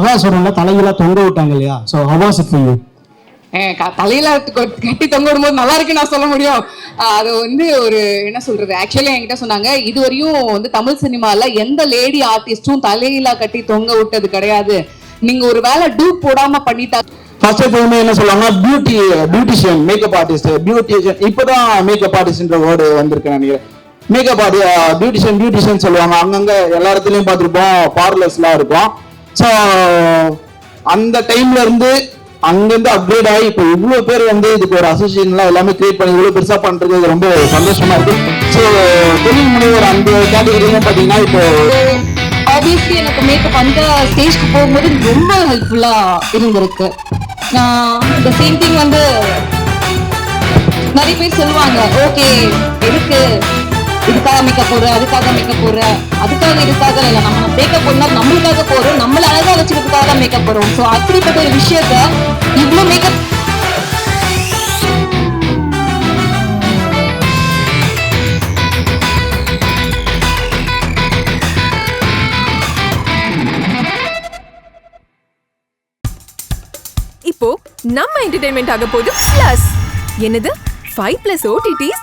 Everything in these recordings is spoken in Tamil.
மகாசுரன்ல தலையில தொங்க விட்டாங்க இல்லையா? ஸோ ஹவாஸ் ஃபார் ஏன் க- தலையில கட்டி தொங்க விடும்போது நல்லா இருக்கு நான் சொல்ல முடியும். அது வந்து ஒரு என்ன சொல்றது ஆக்சுவலி என்கிட்ட சொன்னாங்க இதுவரையும் வந்து தமிழ் சினிமால எந்த லேடி ஆர்டிஸ்டும் தலையில கட்டி தொங்க விட்டது கிடையாது. நீங்க ஒரு வேலை டூப் போடாம பண்ணிட்டா ஃபர்ஸ்ட் எப்பவுமே என்ன சொல்லுவாங்க beauty beautician makeup artist beautician இப்போதான் மேக்கப் ஆர்டிஸ்ட்ன்ற வேர்டு வந்திருக்கு நினைக்கிறேன். மேக்கப் ஆர்டி பியூட்டிஷியன் பியூட்டிஷியன் சொல்லுவாங்க. அங்கங்க எல்லா இடத்துலயும் பார்த்துருப்போம் பார்லர்ஸ்லாம் இருக்கும். ஸோ அந்த டைம்ல இருந்து அங்கிருந்து அப்கிரேட் ஆகி இப்போ இவ்வளோ பேர் வந்து இதுக்கு ஒரு அசோசியேஷன்லாம் எல்லாமே கிரியேட் பண்ணி இவ்வளோ பெருசாக பண்ணுறது இது ரொம்ப சந்தோஷமா இருக்கு. ஸோ தொழில் முனைவர் அந்த கேட்டகரியிலும் பார்த்தீங்கன்னா இப்போ ஆப்வியஸ்லி எனக்கு மேக்கப் அந்த ஸ்டேஜ்க்கு போகும்போது ரொம்ப ஹெல்ப்ஃபுல்லாக இருந்திருக்கு. நான் இந்த சேம் திங் வந்து நிறைய பேர் சொல்லுவாங்க ஓகே எதுக்கு இதுக்காக மேக்கப் போடுற அதுக்காக மேக்கப் போடுற அதுக்காக இதுக்காக இல்லை நம்ம மேக்கப் போடனா நம்மளுக்காக போறோம் நம்மள அழகா வச்சுக்கிறதுக்காக தான் மேக்கப் போடுறோம் ஸோ அப்படிப்பட்ட ஒரு விஷயத்த இவ்வளோ மேக்கப் இப்போ நம்ம என்டர்டைன்மெண்ட் ஆக போகுது பிளஸ் என்னது? Five plus OTTs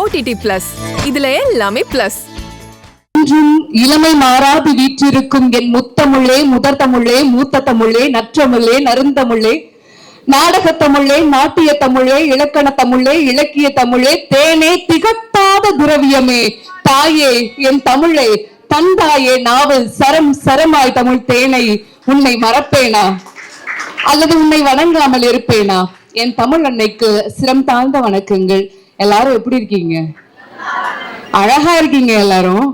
OTT plus இதுல எல்லாமே பிளஸ் இன்றும் இளமை மாறாது வீற்றிருக்கும் என் முத்தமிழே முதற் தமிழே மூத்த தமிழே நற்றமிழே நறுந்தமிழே நாடக தமிழே நாட்டிய தமிழே இலக்கண தமிழே இலக்கிய தமிழே தேனே திகட்டாத துரவியமே தாயே என் தமிழே தந்தாயே நாவல் சரம் சரமாய் தமிழ் தேனை உன்னை மறப்பேனா? அல்லது உன்னை வணங்காமல் இருப்பேனா? என் தமிழ் அன்னைக்கு சிரம் தாழ்ந்த வணக்கங்கள். எல்லாரும் எப்படி இருக்கீங்க? அழகா இருக்கீங்க எல்லாரும்.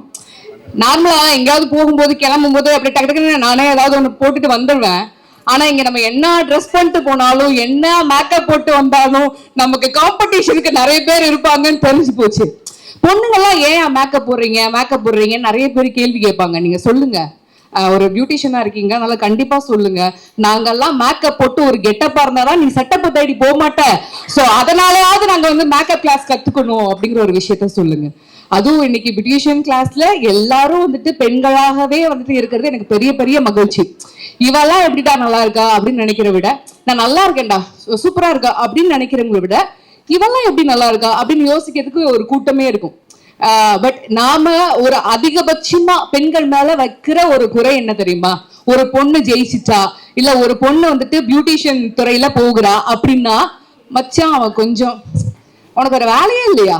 நார்மலா எங்கேயாவது போகும்போது கிளம்பும் போது அப்படி டக்கு டக்குன்னு நானே ஏதாவது ஒன்று போட்டுட்டு வந்துடுவேன் ஆனா இங்க நம்ம என்ன ட்ரெஸ் பண்ணிட்டு போனாலும் என்ன மேக்கப் போட்டு வந்தாலும் நமக்கு காம்படிஷனுக்கு நிறைய பேர் இருப்பாங்கன்னு தெரிஞ்சு போச்சு. பொண்ணுங்கெல்லாம் ஏன் மேக்கப் போடுறீங்க? மேக்கப் போடுறீங்க நிறைய பேர் கேள்வி கேட்பாங்க. நீங்க சொல்லுங்க. ஒரு பியூட்டிஷியனா இருக்கீங்க. அதனால கண்டிப்பா சொல்லுங்க. நாங்கெல்லாம் மேக்கப் போட்டு ஒரு கெட்டப்பா இருந்தாதான் நீ செட்டப் தேடி போக மாட்ட. சோ அதனாலயாவது நாங்க வந்து மேக்கப் கிளாஸ் கத்துக்கணும் அப்படிங்கிற ஒரு விஷயத்த சொல்லுங்க. அதுவும் இன்னைக்கு பியூட்டிஷியன் கிளாஸ்ல எல்லாரும் வந்துட்டு பெண்களாகவே வந்துட்டு இருக்கிறது எனக்கு பெரிய பெரிய மகிழ்ச்சி. இவெல்லாம் எப்படிடா நல்லா இருக்கா அப்படின்னு நினைக்கிற விட நான் நல்லா இருக்கேன்டா. சூப்பரா இருக்கா? அப்படின்னு நினைக்கிறவங்களை விட இவெல்லாம் எப்படி நல்லா இருக்கா? அப்படின்னு யோசிக்கிறதுக்கு ஒரு கூட்டமே இருக்கும். பட் நாம ஒரு அதிகபட்சமா பெண்கள் மேல வைக்கிற ஒரு குறை என்ன தெரியுமா? ஒரு பொண்ணு ஜெயிச்சிட்டா இல்ல ஒரு பொண்ணு வந்துட்டு பியூட்டிஷியன் துறையில போகிறா அப்படின்னா மச்சான் அவன் கொஞ்சம் உனக்கு ஒரு வேலையே இல்லையா?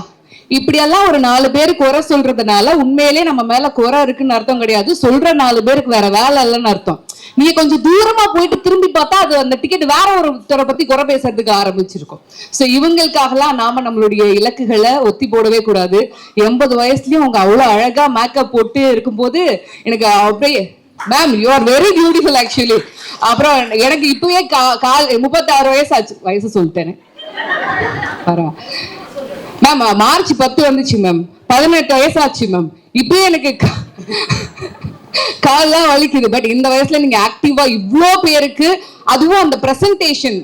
இப்படியெல்லாம் ஒரு நாலு பேர் குறை சொல்றதுனால உண்மையிலே நம்ம மேல குறை இருக்குன்னு அர்த்தம் கிடையாது. சொல்ற நாலு பேருக்கு வேற வேலை இல்லைன்னு அர்த்தம். நீங்க கொஞ்சம் தூரமா போயிட்டு திரும்பி பார்த்தா அது அந்த டிக்கெட் வேற ஒருத்தரை பத்தி குறை பேசுறதுக்கு ஆரம்பிச்சிருக்கும். சோ இவங்களுக்காகலாம் நாம நம்மளுடைய இலக்குகளை ஒத்தி போடவே கூடாது. எண்பது வயசுலயும் அவங்க அவ்வளவு அழகா மேக்கப் போட்டு இருக்கும்போது எனக்கு அப்படியே ma'am you are very beautiful actually அப்புறம் எனக்கு இப்பவே கா- கால் முப்பத்தாறு வயசு ஆச்சு. வயசு சொல்லிட்டேன். பரவாயில்ல மேம் மார்ச் பத்து வந்துச்சு மேம் பதினெட்டு வயசாச்சு மேம் இப்பயே எனக்கு கா- கால்லாம் வலிக்குது. பட் இந்த வயசுல நீங்க ஆக்டிவா இவ்வளோ பேருக்கு அதுவும் அந்த பிரசன்டேஷன்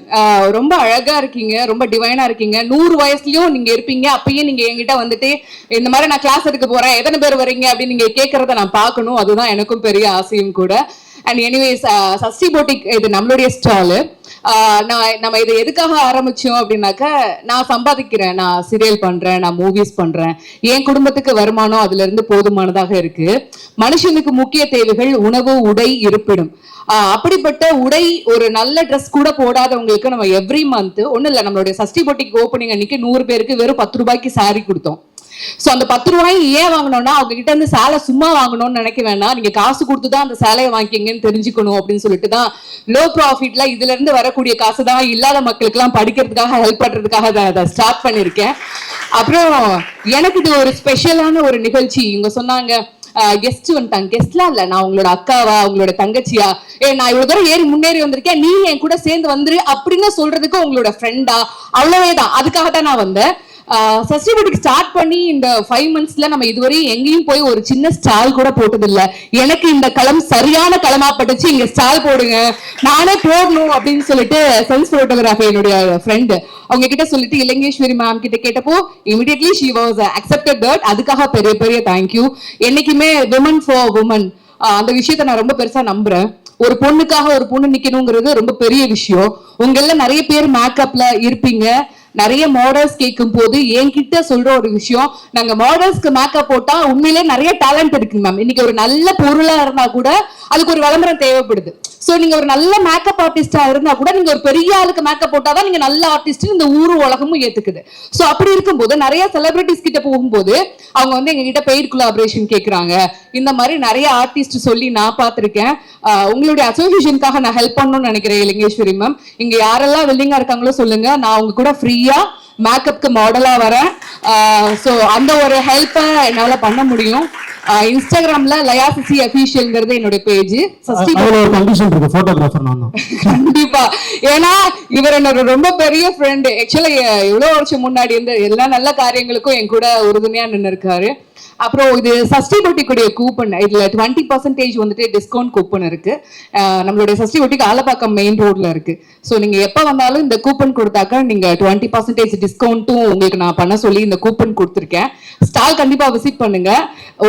ரொம்ப அழகா இருக்கீங்க ரொம்ப டிவைனா இருக்கீங்க. நூறு வயசுலயும் நீங்க இருப்பீங்க. அப்பயும் நீங்க என்கிட்ட வந்துட்டு இந்த மாதிரி நான் கிளாஸ் எடுக்க போறேன் எத்தனை பேர் வரீங்க அப்படின்னு நீங்க கேட்கறத நான் பார்க்கணும். அதுதான் எனக்கும் பெரிய ஆசையும் கூட. அண்ட் எனிவேஸ் சசி போட்டிக் இது நம்மளுடைய ஸ்டாலு நான் நம்ம இதை எதுக்காக ஆரம்பிச்சோம் அப்படின்னாக்கா நான் சம்பாதிக்கிறேன் நான் சீரியல் பண்றேன் நான் மூவிஸ் பண்றேன். என் குடும்பத்துக்கு வருமானம் அதுல இருந்து போதுமானதாக இருக்கு. மனுஷனுக்கு முக்கிய தேவைகள் உணவு உடை இருப்பிடும். ஆஹ் அப்படிப்பட்ட உடை ஒரு நல்ல ட்ரெஸ் கூட போடாதவங்களுக்கு நம்ம எவ்ரி மந்த் ஒன்றும் இல்ல நம்மளுடைய சஷ்டி போட்டிக்கு ஓப்பனிங் அன்னைக்கு நூறு பேருக்கு வெறும் பத்து ரூபாய்க்கு சாரி கொடுத்தோம். சோ அந்த பத்து ரூபாயும் ஏன் வாங்கணும்னா அவங்க கிட்ட இருந்து சேலை சும்மா வாங்கணும்னு நினைக்க வேணாம். நீங்க காசு கொடுத்து தான் அந்த சேலையை வாங்கிக்கிங்கன்னு தெரிஞ்சுக்கணும் அப்படின்னு சொல்லிட்டு தான் லோ ப்ராஃபிட்ல இதுல இருந்து வரக்கூடிய காசு தான் இல்லாத மக்களுக்கு எல்லாம் படிக்கிறதுக்காக ஹெல்ப் பண்றதுக்காக தான் அதை ஸ்டார்ட் பண்ணிருக்கேன் அப்புறம் எனக்கு இது ஒரு ஸ்பெஷலான ஒரு நிகழ்ச்சி. இவங்க சொன்னாங்க கெஸ்ட் வந்துட்டாங்க. கெஸ்ட்லாம் இல்ல. நான் உங்களோட அக்காவா? உங்களோட தங்கச்சியா? ஏ நான் இவ்வளவு தூரம் ஏறி முன்னேறி வந்திருக்கேன். நீ என் கூட சேர்ந்து வந்துரு அப்படின்னு சொல்றதுக்கு உங்களோட ஃப்ரெண்டா அவ்வளவேதான். அதுக்காக தான் நான் வந்தேன். சஸ்டைபிலிட்டி ஸ்டார்ட் பண்ணி இந்த ஃபைவ் மந்த்ஸ்ல நம்ம இதுவரையும் எங்கேயும் போய் ஒரு சின்ன ஸ்டால் கூட போட்டதில்லை. எனக்கு இந்த களம் சரியான களமா பட்டுச்சு இங்க ஸ்டால் போடுங்க நானே போடணும் அப்படின்னு சொல்லிட்டு செல்ஸ் போட்டோகிராஃபி என்னுடைய ஃப்ரெண்டு அவங்க கிட்ட சொல்லிட்டு இலங்கேஸ்வரி மேம் கிட்ட கேட்டப்போ immediately she was accepted that அதுக்காக பெரிய பெரிய தேங்க்யூ என்னைக்குமே விமன் ஃபார் உமன் அந்த விஷயத்த நான் ரொம்ப பெருசா நம்புறேன். ஒரு பொண்ணுக்காக ஒரு பொண்ணு நிக்கணுங்கிறது ரொம்ப பெரிய விஷயம். உங்கள நிறைய பேர் மேக்கப்ல இருப்பீங்க. நிறைய மாடல்ஸ் கேட்கும் போது என்கிட்ட சொல்ற ஒரு விஷயம் நாங்க மாடல்ஸ்க்கு மேக்கப் போட்டா உண்மையிலே நிறைய டேலண்ட் இருக்கு மேம் இன்னைக்கு ஒரு நல்ல பொருளா இருந்தா கூட அதுக்கு ஒரு விளம்பரம் தேவைப்படுது. சோ நீங்க ஒரு நல்ல மேக்கப் ஆர்டிஸ்டா இருந்தா கூட நீங்க ஒரு பெரிய ஆளுக்கு மேக்கப் போட்டாதான் நீங்க நல்ல ஆர்டிஸ்ட் இந்த ஊரு உலகமும் ஏத்துக்குது. சோ அப்படி இருக்கும்போது நிறைய செலிபிரிட்டிஸ் கிட்ட போகும்போது அவங்க வந்து எங்க கிட்ட பெய்ட் கொலாபரேஷன் கேக்குறாங்க. இந்த மாதிரி நிறைய ஆர்டிஸ்ட் சொல்லி நான் பார்த்திருக்கேன். உங்களுடைய அசோசியேஷனுக்காக நான் ஹெல்ப் பண்ணணும்னு நினைக்கிறேன் லிங்கேஸ்வரி மேம் இங்க யாரெல்லாம் வில்லிங்கா இருக்காங்களோ சொல்லுங்க. நான் உங்க கூட ஃப்ரீ ஃப்ரீயா மேக்கப்க்கு மாடலா வரேன். ஸோ அந்த ஒரு ஹெல்ப்பை என்னால பண்ண முடியும். இன்ஸ்டாகிராம்ல லயா சிசி அபிஷியல்ங்கிறது என்னுடைய பேஜ் கண்டிப்பா. ஏன்னா இவர் என்னோட ரொம்ப பெரிய ஃப்ரெண்டு ஆக்சுவலா எவ்வளவு வருஷம் முன்னாடி இருந்து எல்லா நல்ல காரியங்களுக்கும் என் கூட உறுதுணையா நின்று இருக்காரு அப்புறம் இது சஷ்டி ஒட்டிக்குடைய கூப்பன் இதுல டுவெண்ட்டி பர்சன்டேஜ் வந்துட்டு டிஸ்கவுண்ட் கூப்பன் இருக்கு. நம்மளுடைய சஷ்டி பொட்டிக்கு ஆலப்பாக்கம் மெயின் ரோட்ல இருக்கு. ஸோ நீங்க எப்ப வந்தாலும் இந்த கூப்பன் கொடுத்தாக்க நீங்க டுவெண்ட்டி பர்சன்டேஜ் டிஸ்கவுண்ட்டும் உங்களுக்கு நான் பண்ண சொல்லி இந்த கூப்பன் கொடுத்துருக்கேன். ஸ்டால் கண்டிப்பா விசிட் பண்ணுங்க.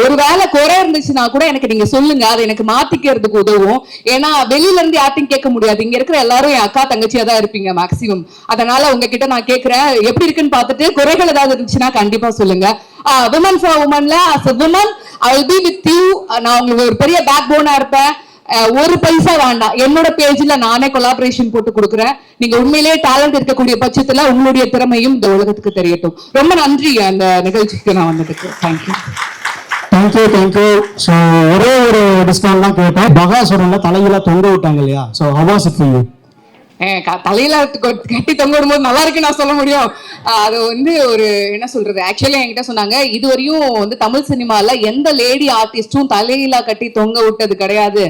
ஒருவேளை குறை இருந்துச்சுன்னா கூட எனக்கு நீங்க சொல்லுங்க. அதை எனக்கு மாத்திக்கிறதுக்கு உதவும். ஏன்னா வெளியில இருந்து யார்ட்டையும் கேட்க முடியாது. இங்க இருக்கிற எல்லாரும் என் அக்கா தங்கச்சியா தான் இருப்பீங்க மேக்சிமம் அதனால உங்ககிட்ட நான் கேக்குறேன் எப்படி இருக்குன்னு பார்த்துட்டு குறைகள் ஏதாவது இருந்துச்சுன்னா கண்டிப்பா சொல்லுங்க. Women for உமன்ல as women I will be with you நான் உங்களுக்கு ஒரு பெரிய பேக் போனா இருப்பேன். ஒரு பைசா வேண்டாம். என்னோட பேஜ்ல நானே கொலாபரேஷன் போட்டு கொடுக்குறேன். நீங்க உண்மையிலேயே டேலண்ட் இருக்கக்கூடிய பட்சத்துல உங்களுடைய திறமையும் இந்த உலகத்துக்கு தெரியட்டும். ரொம்ப நன்றி அந்த நிகழ்ச்சிக்கு நான் வந்ததுக்கு. தேங்க்யூ தேங்க்யூ தேங்க்யூ ஸோ ஒரே ஒரு டிஸ்கவுண்ட் தான் கேட்டேன். பகாசுரன்ல தலையில தொங்க விட்டாங்க இல்லையா? ஸோ ஹவாஸ் இட் யூ தலையில கட்டி தொங்க விடும்போது நல்லா இருக்கு நான் சொல்ல முடியும். அது வந்து ஒரு என்ன சொல்றது ஆக்சுவலி என்கிட்ட சொன்னாங்க இதுவரையும் வந்து தமிழ் சினிமால எந்த லேடி ஆர்டிஸ்டும் தலையில கட்டி தொங்க விட்டது கிடையாது.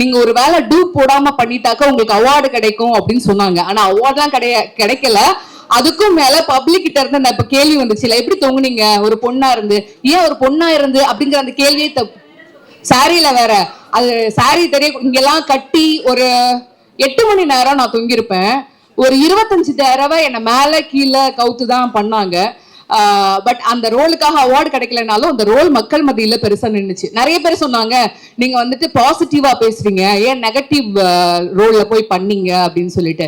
நீங்க ஒரு வேலை டூப் போடாம பண்ணிட்டாக்க உங்களுக்கு அவார்டு கிடைக்கும் அப்படின்னு சொன்னாங்க. ஆனா அவார்ட்லாம் கிடையா கிடைக்கல. அதுக்கும் மேல பப்ளிக் கிட்ட இருந்து அந்த இப்ப கேள்வி வந்துச்சுல எப்படி தொங்குனீங்க? ஒரு பொண்ணா இருந்து. ஏன் ஒரு பொண்ணா இருந்து? அப்படிங்கிற அந்த கேள்வியே சாரியில வேற. அது சாரி தெரிய இங்கெல்லாம் கட்டி ஒரு எட்டு மணி நேரம் நான் தொங்கியிருப்பேன். ஒரு இருபத்தஞ்சு தடவை என்னை மேலே கீழே கவுத்து தான் பண்ணாங்க. பட் அந்த ரோலுக்காக அவார்டு கிடைக்கலனாலும் அந்த ரோல் மக்கள் மத்தியில பெருசா நின்னுச்சு. நிறைய பேர் சொன்னாங்க நீங்க வந்துட்டு பாசிட்டிவா பேசுறீங்க. ஏன் நெகட்டிவ் ரோல்ல போய் பண்ணீங்க? அப்படின்னு சொல்லிட்டு.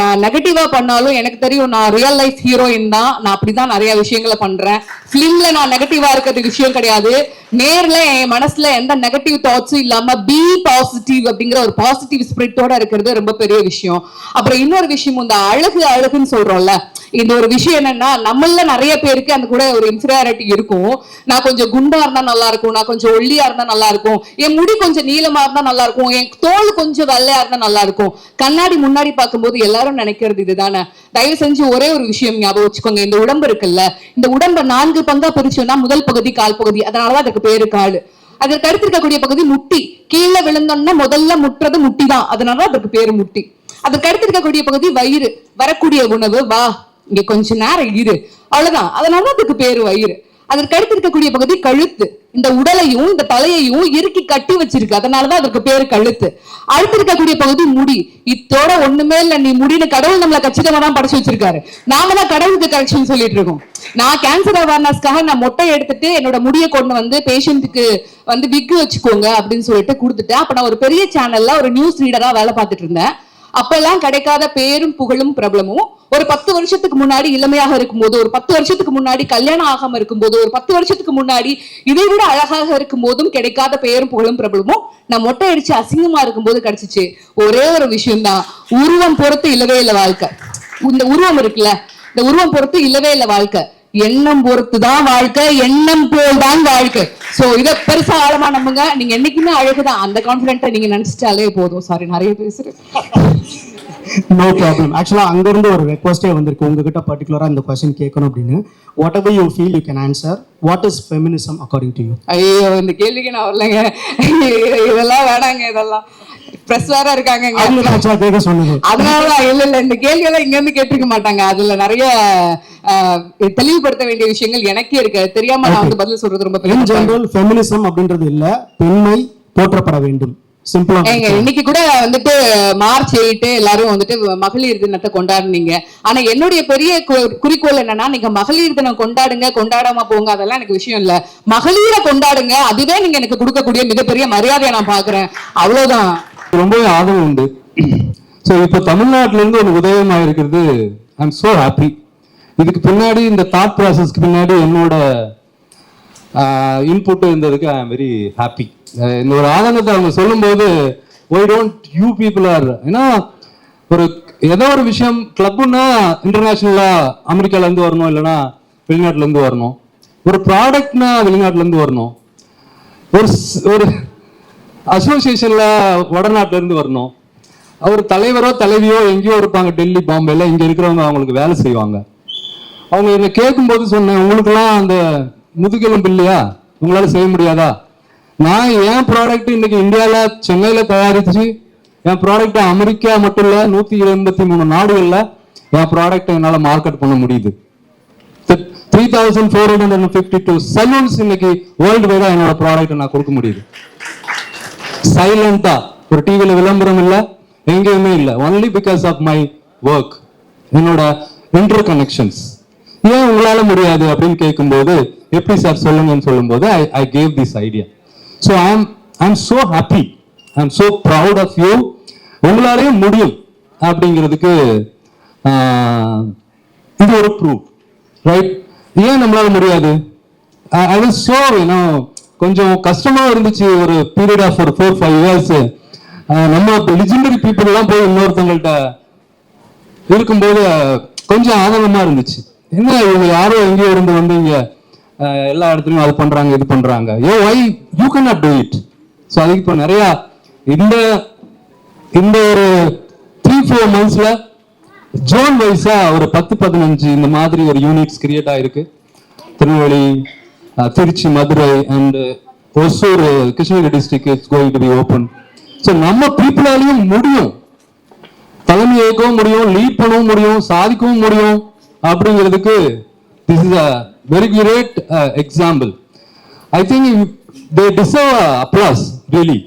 நான் நெகட்டிவா பண்ணாலும் எனக்கு தெரியும் நான் ரியல் லைஃப் ஹீரோயின் தான். நான் அப்படிதான் நிறைய விஷயங்களை பண்றேன். ஃபிலிம்ல நான் நெகட்டிவா இருக்கிறது விஷயம் கிடையாது. நேர்ல என் மனசுல எந்த நெகட்டிவ் தாட்ஸும் இல்லாம பி பாசிட்டிவ் அப்படிங்கிற ஒரு பாசிட்டிவ் ஸ்பிரிட்டோட இருக்கிறது ரொம்ப பெரிய விஷயம். அப்புறம் இன்னொரு விஷயம் இந்த அழகு அழகுன்னு சொல்றோம்ல இந்த ஒரு விஷயம் என்னன்னா நம்மள நிறைய பேருக்கு அந்த கூட ஒரு இன்ஃபீரியாரிட்டி இருக்கும். நான் கொஞ்சம் குண்டா இருந்தா நல்லா இருக்கும். நான் கொஞ்சம் ஒல்லியா இருந்தா நல்லா இருக்கும். என் முடி கொஞ்சம் நீளமா இருந்தா நல்லா இருக்கும். என் தோல் கொஞ்சம் வெள்ளையா இருந்தா நல்லா இருக்கும். கண்ணாடி முன்னாடி பார்க்கும்போது எல்லாரும் நினைக்கிறது இதுதானே? தயவு செஞ்சு ஒரே ஒரு விஷயம் ஞாபகம் வச்சுக்கோங்க. இந்த உடம்பு இருக்குல்ல இந்த உடம்ப நான்கு பங்கா பிரிச்சோம்னா முதல் பகுதி கால் பகுதி. அதனாலதான் அதுக்கு பேரு காடு அதற்கு அடுத்து இருக்கக்கூடிய பகுதி முட்டி. கீழே விழுந்தோம்னா முதல்ல முட்டுறது முட்டி தான் அதனால அதற்கு பேரு முட்டி. அதற்கு அடுத்து இருக்கக்கூடிய பகுதி வயிறு. வரக்கூடிய உணவு வா. இங்க கொஞ்ச நேரம் இரு. அவ்வளவுதான். அதனால அதுக்கு பேரு வயிறு. அதற்கு அடுத்து இருக்கக்கூடிய பகுதி கழுத்து. இந்த உடலையும் இந்த தலையையும் இறுக்கி கட்டி வச்சிருக்கு. அதனாலதான் அதற்கு பேரு கழுத்து. அடுத்து இருக்கக்கூடிய பகுதி முடி. இத்தோட ஒண்ணுமே இல்ல நீ முடின்னு கடவுள் நம்மள கச்சிதமா தான் படைச்சு வச்சிருக்காரு. நாம தான் கடவுளுக்கு கரெக்ஷன் சொல்லிட்டு இருக்கோம். நான் கேன்சர் அவேர்னஸ்க்காக நான் மொட்டை எடுத்துட்டு என்னோட முடியை கொண்டு வந்து பேஷண்ட்டுக்கு வந்து விக்கு வச்சுக்கோங்க அப்படின்னு சொல்லிட்டு கொடுத்துட்டேன். அப்ப நான் ஒரு பெரிய சேனல்ல ஒரு நியூஸ் ரீடரா வேலை பார்த்துட்டு இருந்தேன். அப்பெல்லாம் கிடைக்காத பேரும் புகழும் பிரபலமும் ஒரு பத்து வருஷத்துக்கு முன்னாடி இளமையாக இருக்கும்போது ஒரு பத்து வருஷத்துக்கு முன்னாடி கல்யாணம் ஆகாம இருக்கும்போது ஒரு பத்து வருஷத்துக்கு முன்னாடி இதை விட அழகாக இருக்கும் போதும் கிடைக்காத பெயரும் புகழும் பிரபலமும் நான் மொட்டை அடிச்சு அசிங்கமா இருக்கும்போது கிடைச்சிச்சு. ஒரே ஒரு விஷயம்தான். உருவம் பொறுத்து இல்லவே இல்லை வாழ்க்கை. இந்த உருவம் இருக்குல்ல இந்த உருவம் பொறுத்து இல்லவே இல்லை வாழ்க்கை. எண்ணம் பொறுத்து தான் வாழ்க்கை எண்ணம் போல் தான் வாழ்க்கை. சோ இத பெருசா ஆழமா நம்புங்க. நீங்க என்னைக்குமே அழகுதான். அந்த கான்பிடென்ட்டை நீங்க நினைச்சிட்டாலே போதும். சாரி நிறைய பேசுறேன். நோ ப்ராப்ளம் ஆக்சுவலாக அங்கேருந்து ஒரு ரெக்வஸ்டே வந்திருக்கு. உங்ககிட்ட பர்டிகுலராக இந்த கொஸ்டின் கேட்கணும் அப்படின்னு. Whatever you feel you can answer what is feminism according to you ஐயோ இந்த கேள்விக்கு நான் வரலங்க. இதெல்லாம் வேணாங்க இதெல்லாம். ப்ரெஸ் வேற இருக்காங்க அதனால இல்ல இல்ல இந்த கேள்வி எல்லாம் இங்க இருந்து கேட்டிருக்க மாட்டாங்க. அதுல நிறைய தெளிவுபடுத்த வேண்டிய விஷயங்கள் எனக்கே இருக்கு. தெரியாம நான் வந்து பதில் சொல்றது ரொம்ப பெரிய. ஜெனரல் ஃபெமினிசம் அப்படின்றது இல்ல. பெண்மை போற்றப்பட வேண்டும். இன்னைக்கு கூட வந்துட்டு மார்ச் எயிட்டு எல்லாரும் வந்துட்டு மகளிர் தினத்தை கொண்டாடுனீங்க. ஆனா என்னுடைய பெரிய குறிக்கோள் என்னன்னா நீங்க மகளிர் தினம் கொண்டாடுங்க கொண்டாடாம போங்க அதெல்லாம் எனக்கு விஷயம் இல்ல. மகளிரை கொண்டாடுங்க அதுவே நீங்க எனக்கு கொடுக்கக்கூடிய மிகப்பெரிய மரியாதையை நான் பாக்குறேன். அவ்வளவுதான். ரொம்பவே ஆதரவு உண்டு. ஸோ இப்போ தமிழ்நாட்டிலேருந்து ஒரு உதயமாக இருக்கிறது ஐ எம் ஸோ ஹாப்பி இதுக்கு பின்னாடி இந்த தாட் ப்ராசஸ்க்கு பின்னாடி என்னோட இன்புட் இருந்ததுக்கு ஐ எம் வெரி ஹாப்பி இந்த ஒரு ஆதங்கத்தை அவங்க சொல்லும்போது why don't you people are ஏன்னா ஒரு ஏதோ ஒரு விஷயம் கிளப்புன்னா இன்டர்நேஷ்னலாக அமெரிக்காலேருந்து வரணும் இல்லைன்னா வெளிநாட்டிலேருந்து வரணும். ஒரு ப்ராடக்ட்னா வெளிநாட்டிலேருந்து வரணும். ஒரு ஒரு அசோசியேஷன்ல வடநாட்டுல இருந்து வரணும். அவர் தலைவரோ தலைவியோ எங்கேயோ இருப்பாங்க. டெல்லி பாம்பேல. இங்க இருக்கிறவங்க அவங்களுக்கு வேலை செய்வாங்க. அவங்க என்ன கேட்கும்போது சொன்னேன் உங்களுக்கெல்லாம் அந்த முதுகெலும்பு இல்லையா? உங்களால செய்ய முடியாதா? நான் என் ப்ராடக்ட் இன்னைக்கு இந்தியாவில் சென்னையில தயாரிச்சு என் ப்ராடக்ட் அமெரிக்கா மட்டும் இல்ல நூத்தி எண்பத்தி மூணு நாடுகள்ல என் ப்ராடக்ட் என்னால மார்க்கெட் பண்ண முடியுது. Three thousand four hundred and fifty two salons இன்னைக்கு வேர்ல்டு வைடா என்னோட ப்ராடக்ட் நான் கொடுக்க முடியுது. சைலண்டா ஒரு டிவியில விளம்பரம் இல்ல எங்கேயுமே இல்ல. Only because of my work என்னோட இன்டர் கனெக்ஷன்ஸ் ஏன் உங்களால முடியாது அப்படின்னு கேட்கும்போது எப்படி சார் சொல்லுங்கன்னு சொல்லும்போது I I gave this idea so I am I am so happy I am so proud of you உங்களாலேயும் முடியும் அப்படிங்கிறதுக்கு இது ஒரு ப்ரூஃப் ரைட் ஏன் நம்மளால முடியாது? ஐ வாஸ் ஷோ யூனோ கொஞ்சம் கஷ்டமா இருந்துச்சு ஒரு பீரியட் ஆஃப் ஒரு ஃபோர் ஃபைவ் இயர்ஸ் நம்ம லிஜெண்டரி பீப்புள் எல்லாம் போய் இன்னொருத்தவங்கள்ட்ட இருக்கும்போது கொஞ்சம் ஆதங்கமா இருந்துச்சு. என்ன இவங்க யாரோ எங்கேயோ இருந்து வந்து இங்க எல்லா இடத்துலயும் அது பண்றாங்க இது பண்றாங்க. ஏ why you can not do it so அதுக்கு இப்போ நிறைய இந்த இந்த ஒரு த்ரீ ஃபோர் மந்த்ஸ்ல ஜோன் வைஸா ஒரு பத்து பதினஞ்சு இந்த மாதிரி ஒரு யூனிட்ஸ் கிரியேட் ஆயிருக்கு. Tirunelveli Uh, Tiruchi Madurai and uh, Hosur Krishnagiri district it's going to be open so நம்ம பீப்புளாலையும் முடியும். தலைமை ஏற்கவும் முடியும் லீட் பண்ணவும் முடியும் சாதிக்கவும் முடியும் அப்படிங்கிறதுக்கு this is a very great example I think they deserve applause really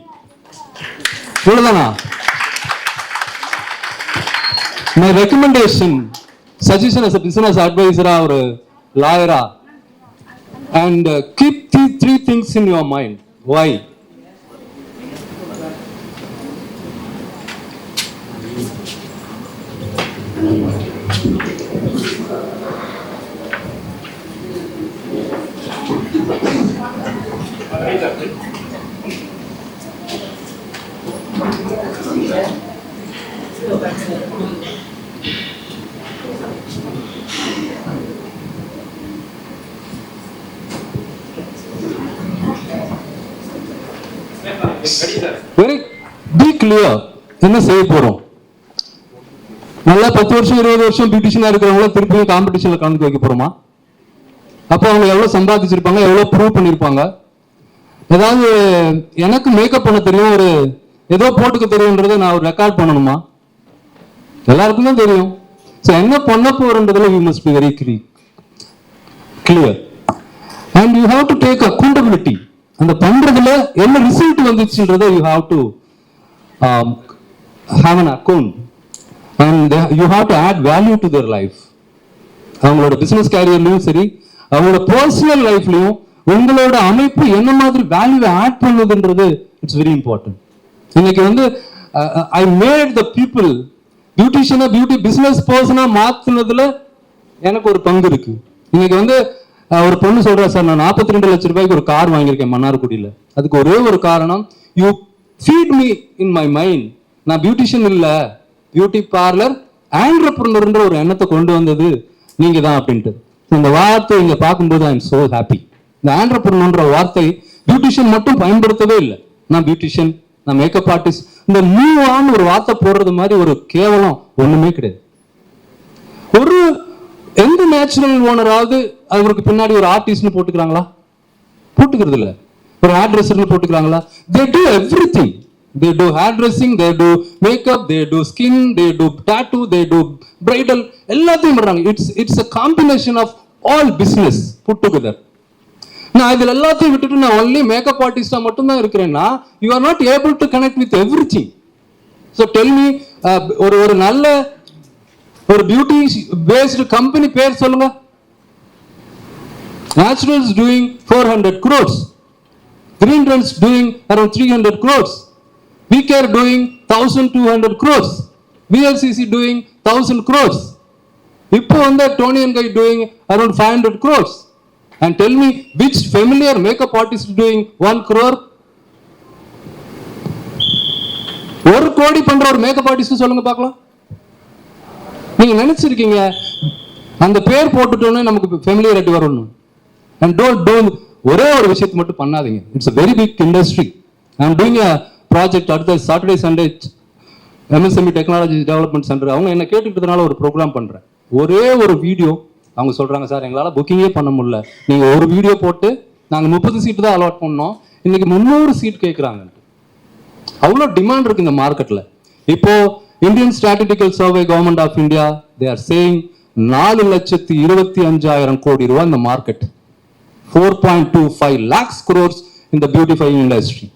இவ்வளோதானா my recommendation suggestion as business அட்வைசரா ஒரு லாயரா and uh, keep these three things in your mind. Why? இல்லையோ? என்ன செய்ய போறோம்? நல்லா பத்து வருஷம் இருபது வருஷம் பியூட்டிஷியனா இருக்கிறவங்கள திருப்பியும் காம்படிஷன்ல கலந்து வைக்க போறோமா? அப்போ அவங்க எவ்வளவு சம்பாதிச்சிருப்பாங்க எவ்வளவு ப்ரூவ் பண்ணிருப்பாங்க? ஏதாவது எனக்கு மேக்கப் பண்ண தெரியும் ஒரு ஏதோ போட்டுக்க தெரியுன்றதை நான் ஒரு ரெக்கார்ட் பண்ணணுமா? எல்லாருக்குமே தான் தெரியும். ஸோ என்ன பண்ண போறன்றதுல you must be very clear and you have to take accountability அந்த பண்றதுல என்ன result வந்துச்சுன்றதை you have to um, have an account and and you have to add value to their life அவங்களோட பிசினஸ் கேரியர்லயும் சரி அவங்களோட பர்சனல் லைஃப்லயும் உங்களோட அமைப்பு என்ன மாதிரி வேல்யூ ஆட் பண்ணுதுன்றது இட்ஸ் வெரி இம்பார்ட்டன்ட் இன்னைக்கு வந்து ஐ மேட் த பீப்புள் பியூட்டிஷியனா பியூட்டி பிசினஸ் பர்சனா மாத்துனதுல எனக்கு ஒரு பங்கு இருக்கு. இன்னைக்கு வந்து uh, ஒரு பொண்ணு சொல்றா சார் நான் 42 ரெண்டு லட்சம் ரூபாய்க்கு ஒரு கார் வாங்கியிருக்கேன் மன்னார்குடியில. அதுக்கு ஒரே ஒரு காரணம் you feed me in my mind நான் பியூட்டிஷியன் இல்லை. பியூட்டி பார்லர் ஆண்டர்பிரினர்ன்ற ஒரு எண்ணத்தை கொண்டு வந்தது நீங்க தான் அப்படின்ட்டு. இந்த வார்த்தை இங்க பார்க்கும்போது ஐ எம் சோ ஹாப்பி இந்த ஆண்டர்பிரினர்ன்ற வார்த்தை பியூட்டிஷியன் மட்டும் பயன்படுத்தவே இல்லை. நான் பியூட்டிஷியன் நான் மேக்கப் ஆர்டிஸ்ட் இந்த மூவ் ஆன் ஒரு வார்த்தை போடுறது மாதிரி ஒரு கேவலம் ஒண்ணுமே கிடையாது. ஒரு எந்த நேச்சுரல் ஓனராவது அவருக்கு பின்னாடி ஒரு ஆர்டிஸ்ட்னு போட்டுக்கிறாங்களா? போட்டுக்கிறது இல்லை. ஒரு ஹேர் ட்ரெஸ்ஸர்னு போட்டுக்கிறாங்களா? They do everything they do hair dressing they do makeup they do skin they do tattoo they do bridal எல்லாத்தையும் பண்றாங்க. It's it's a combination of all business put together நான் இதில் எல்லாத்தையும் விட்டுட்டு நான் ஒன்லி மேக்கப் ஆர்டிஸ்டாக மட்டும் தான் இருக்கிறேன்னா you are not able to connect with everything so tell me ஒரு ஒரு நல்ல ஒரு பியூட்டி பேஸ்டு கம்பெனி பேர் சொல்லுங்க. Naturals doing four hundred crores. Green Trends doing around 300 crores. VCare doing 1200 crores. VLCC doing 1000 crores. இப்போ வந்து Tony and Guy doing around 500 crores. And tell me which familiar makeup artist doing 1 crore? ஒரு கோடி பண்ற ஒரு மேக்கப் ஆர்டிஸ்ட் சொல்லுங்க பார்க்கலாம் நீங்க நினைச்சிருக்கீங்க அந்த பேர் போட்டுட்டோன்னே நமக்கு ஃபெமிலியரிட்டி வரணும் அண்ட் டோன்ட் டோன்ட் ஒரே ஒரு விஷயத்தை மட்டும் பண்ணாதீங்க. It's a very big industry I'm doing a project அடுத்த Saturday Sunday MSME technology development centre அவங்க என்ன கேட்டுக்கிட்டதுனால ஒரு ப்ரோக்ராம் பண்ணுறேன் ஒரே ஒரு வீடியோ அவங்க சொல்கிறாங்க சார் எங்களால் புக்கிங்கே பண்ண முடியல. நீங்கள் ஒரு வீடியோ போட்டு நாங்கள் முப்பது சீட்டு தான் அலாட் பண்ணோம். இன்னைக்கு முந்நூறு சீட் கேட்குறாங்க அவ்வளோ டிமாண்ட் இருக்கு இந்த மார்க்கெட்டில் இப்போ Indian strategical survey government of India they are saying நாலு லட்சத்தி இருபத்தி அஞ்சாயிரம் கோடி ரூபா இந்த market four point two five lakhs beautifying industry. Industry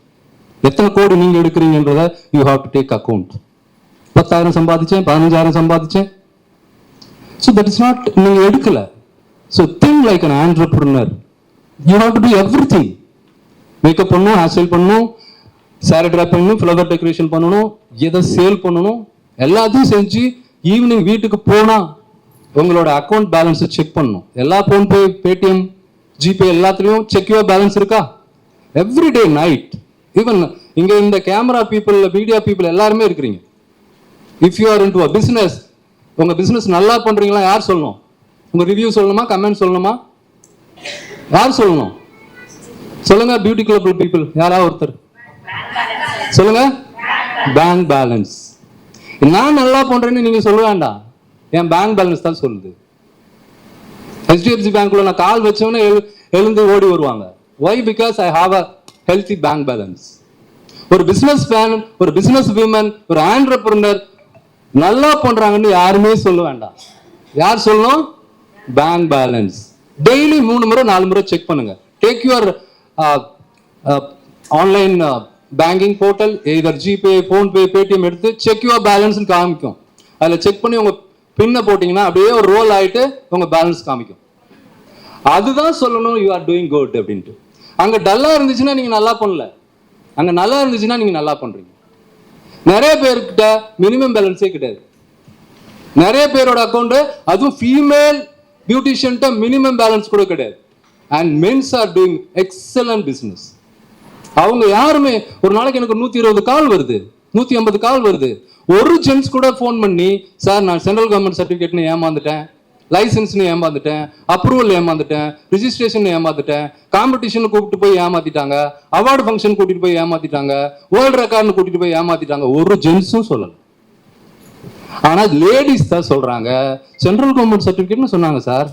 எத்தனை கோடி நீங்க எடுக்கிறீங்கன்றத you have to take account பத்தாயிரம் சம்பாதிச்சேன் பதினஞ்சாயிரம் சம்பாதிச்சேன். ஸோ தட் இஸ் நாட் நீங்க எடுக்கல. So think like an entrepreneur you have to do everything makeup பண்ணணும் ஹேர் ஸ்டைல் பண்ணணும் சாரி ட்ராப் பண்ணணும் ஃப்ளவர் டெக்கரேஷன் பண்ணணும் எதை சேல் பண்ணணும் எல்லாத்தையும் செஞ்சு ஈவினிங் வீட்டுக்கு போனால் உங்களோட அக்கௌண்ட் பேலன்ஸை செக் பண்ணணும். எல்லா ஃபோன்பே பேடிஎம் ஜிபே எல்லாத்துலேயும் செக்யூர் பேலன்ஸ் இருக்கா? எவ்ரி டே நைட் ஈவன் இங்கே இந்த கேமரா பீப்புள் மீடியா பீப்புள் எல்லாருமே இருக்கிறீங்க. If you are into a business உங்கள் பிஸ்னஸ் நல்லா பண்ணுறீங்களா யார் சொல்லணும்? உங்கள் ரிவ்யூ சொல்லணுமா? கமெண்ட் சொல்லணுமா? யார் சொல்லணும்? சொல்லுங்க பியூட்டி கிளப் பீப்புள் யாராவது ஒருத்தர்? சொல்லுங்க. பேங்க் பேலன்ஸ் நான் நல்லா பண்றேன்னு நீங்க சொல்ல வேண்டாம். என் பேங்க் பேலன்ஸ் தான் சொல்லுது. ஹெச்டிஎஃப்சி பேங்க்ல நான் கால் வச்சோன்னே எழு- எழுந்து ஓடி வருவாங்க. Why because I have a healthy bank balance ஒரு பிசினஸ் மேன் ஒரு பிசினஸ் விமன் ஒரு ஆண்டர்பிரினர் நல்லா பண்றாங்கன்னு யாருமே சொல்ல வேண்டாம். யார் சொல்லணும்? பேங்க் பேலன்ஸ் டெய்லி மூணு முறை நாலு முறை செக் பண்ணுங்க. Take your online banking portal either GPay PhonePe Paytm எடுத்து செக் யுவர் பேலன்ஸ் காமிக்கும். அதில் செக் பண்ணி உங்க பின்னை போட்டிங்கன்னா அப்படியே ஒரு ரோல் ஆயிட்டு உங்க பேலன்ஸ் காமிக்கும். அதுதான் சொல்லணும் யூ ஆர் டூயிங் குட் அப்படின்ட்டு. அங்க டல்லா இருந்துச்சுன்னா நீங்க நல்லா பண்ணல. அங்க நல்லா இருந்துச்சுன்னா நீங்க நல்லா பண்றீங்க. நிறைய பேர்கிட்ட மினிமம் பேலன்ஸே கிடையாது. நிறைய பேரோட அக்கௌண்ட் அதுவும் ஃபீமேல் பியூட்டிஷியன்ட்ட மினிமம் பேலன்ஸ் கூட கிடையாது. And mens are doing excellent business அவங்க யாருமே ஒரு நாளைக்கு எனக்கு நூத்தி இருபது கால் வருது. நூத்தி ஐம்பது கால் வருது. ஒரு ஜென்ஸ் கூட ஃபோன் பண்ணி சார் நான் சென்ட்ரல் கவர்மெண்ட் சர்டிஃபிகேட்னு ஏமாந்துட்டேன். லைசன்ஸ்னு ஏமாந்துட்டேன். அப்ரூவல் ஏமாந்துட்டேன். ரிஜிஸ்ட்ரேஷன் ஏமாந்துட்டேன். காம்படிஷன் கூப்பிட்டு போய் ஏமாத்திட்டாங்க. அவார்டு ஃபங்க்ஷன் கூட்டிட்டு போய் ஏமாத்திட்டாங்க. வேர்ல்டு ரெக்கார்டு கூட்டிட்டு போய் ஏமாத்திட்டாங்க. ஒரு ஜென்ஸும் சொல்லல. ஆனா லேடிஸ் தான் சொல்றாங்க. சென்ட்ரல் கவர்மெண்ட் சர்டிபிகேட்னு சொன்னாங்க சார்.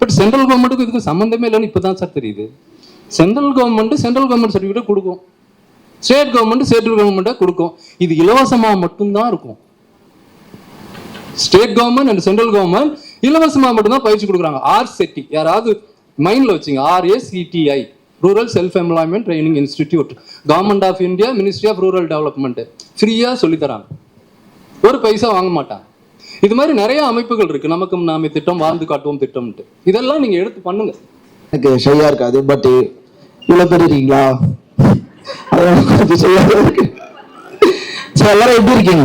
பட் சென்ட்ரல் கவர்மெண்ட்டுக்கு இதுக்கு சம்மந்தமே இல்லைன்னு இப்பதான் சார் தெரியுது. Central government central government certificate கொடுக்கும். ஸ்டேட் கவர்மெண்ட் ஸ்டேட் கவர்மெண்ட்டை கொடுக்கும். இது இலவசமாக மட்டும்தான் இருக்கும். State government and central government இலவசமாக மட்டும்தான் பயிற்சி கொடுக்குறாங்க. ஆர் செட்டி யாராவது மைண்டில் வச்சுங்க. RSETI rural self employment training institute government of India ministry of rural development ஃப்ரீயாக சொல்லி தராங்க ஒரு பைசா வாங்க மாட்டாங்க. இது மாதிரி நிறைய அமைப்புகள் இருக்கு. நமக்கும் நாம திட்டம் வாழ்ந்து காட்டுவோம் திட்டம்ட்டு இதெல்லாம் நீங்க எடுத்து பண்ணுங்க. எனக்கு ஷையா இருக்காது பட் இவ்வளவு பேர் இருக்கீங்களா? கொஞ்சம் ஷையா இருக்கு சரி எல்லாரும் எப்படி இருக்கீங்க?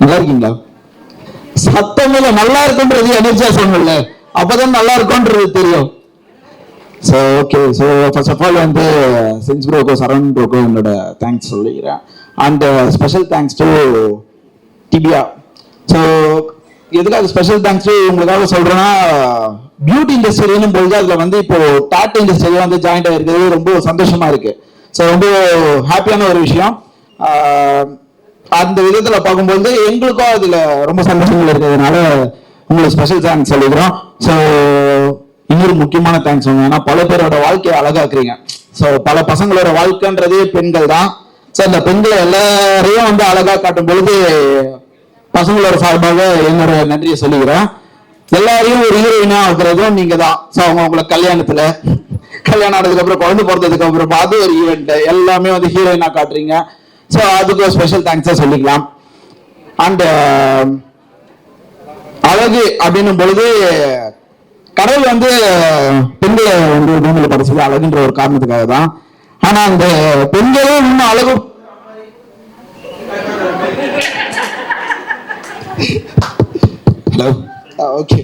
நல்லா இருக்கீங்களா? சத்தம் இல்ல நல்லா இருக்குன்றது எனர்ஜியா சொல்லணும்ல அப்பதான் நல்லா இருக்கும்ன்றது தெரியும். So okay so first of all வந்து சென்ஸ் ப்ரோக்கோ சரவண் ப்ரோக்கோ என்னோட தேங்க்ஸ் சொல்லிக்கிறேன். அண்ட் ஸ்பெஷல் தேங்க்ஸ் டு டிபியா ஸோ எதுக்காக ஸ்பெஷல் தேங்க்ஸ் உங்களுக்காக சொல்றேன்னா பியூட்டி இண்டஸ்ட்ரியிலும் பொழுது அதுல வந்து இப்போ டாட் இண்டஸ்ட்ரி வந்து ஜாயிண்ட் ஆயிருக்கிறது ரொம்ப சந்தோஷமா இருக்கு. ஸோ ரொம்ப ஹாப்பியான ஒரு விஷயம். அந்த விதத்தில் பார்க்கும்போது எங்களுக்கும் அதில் ரொம்ப சந்தோஷங்கள் இருக்கிறதுனால உங்களுக்கு ஸ்பெஷல் தேங்க்ஸ் சொல்லிக்கிறோம். ஸோ இன்னொரு முக்கியமான தேங்க்ஸ் சொன்னோம் ஏன்னா பல பேரோட வாழ்க்கையை அழகாக்குறீங்க. ஸோ பல பசங்களோட வாழ்க்கைன்றதே பெண்கள் தான். ஸோ அந்த பெண்களை எல்லாரையும் வந்து அழகாக காட்டும் பொழுது பசங்களோட சார்பாக என்னோட நன்றியை சொல்லிக்கிறேன். எல்லாரையும் ஒரு ஹீரோயினா ஆக்குறதும் நீங்க தான் ஸோ அவங்க உங்களை கல்யாணத்துல கல்யாணம் ஆனதுக்கு அப்புறம் குழந்தை பிறந்ததுக்கு அப்புறம் அது ஒரு ஈவெண்ட் எல்லாமே வந்து ஹீரோயினா காட்டுறீங்க. ஸோ அதுக்கு ஒரு ஸ்பெஷல் தேங்க்ஸா சொல்லிக்கலாம். அண்ட் um, அழகு அப்படின்னும் பொழுது கடவுள் வந்து பெண்களை வந்து பூமியில படைச்சது அழகுன்ற ஒரு காரணத்துக்காக தான். ஆனா அந்த பெண்களும் இன்னும் அழகு ஹலோ ஓகே